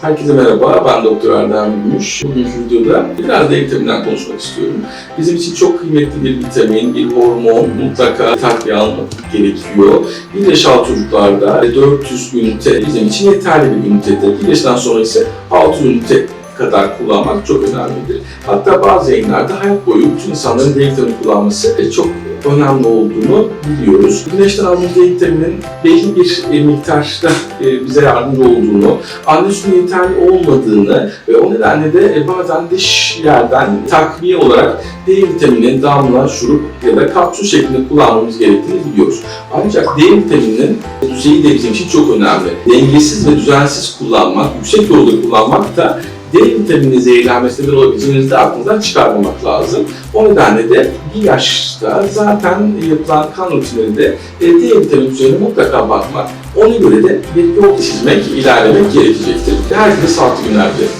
Herkese merhaba, ben Doktor Erdem Gümüş. Bugünkü videoda biraz D vitamininden konuşmak istiyorum. Bizim için çok kıymetli bir vitamin, bir hormon mutlaka takviye almak gerekiyor. 1 yaş çocuklarda 400 ünite bizim için yeterli bir ünitedir. 1 yaştan sonra ise 600 ünite kadar kullanmak çok önemlidir. Hatta bazı yayınlarda hayat boyu bütün insanların D vitamini kullanması çok önemli olduğunu biliyoruz. Güneşten aldığımız vitaminin belli bir e, miktarda e, bize yardımcı olduğunu, anne sütünün yeterli olmadığını ve o nedenle de e, bazen dış yerden takviye olarak D vitamini damla, şurup ya da kapsül şeklinde kullanmamız gerektiğini biliyoruz. Ancak D vitamininin düzeyi de bizim için çok önemli. Dengesiz ve düzensiz kullanmak, yüksek dozda kullanmak da D vitamini zehirlenmesine neden olabileceğinizi de aklınızdan çıkarmamak lazım. O nedenle de bir yaşta zaten yapılan kan rutinlerinde e, D vitamini üzerine mutlaka bakmak, ona göre de bir yol çizmek, ilerlemek gerekecektir. Herkese sağlıklı günler dilerim.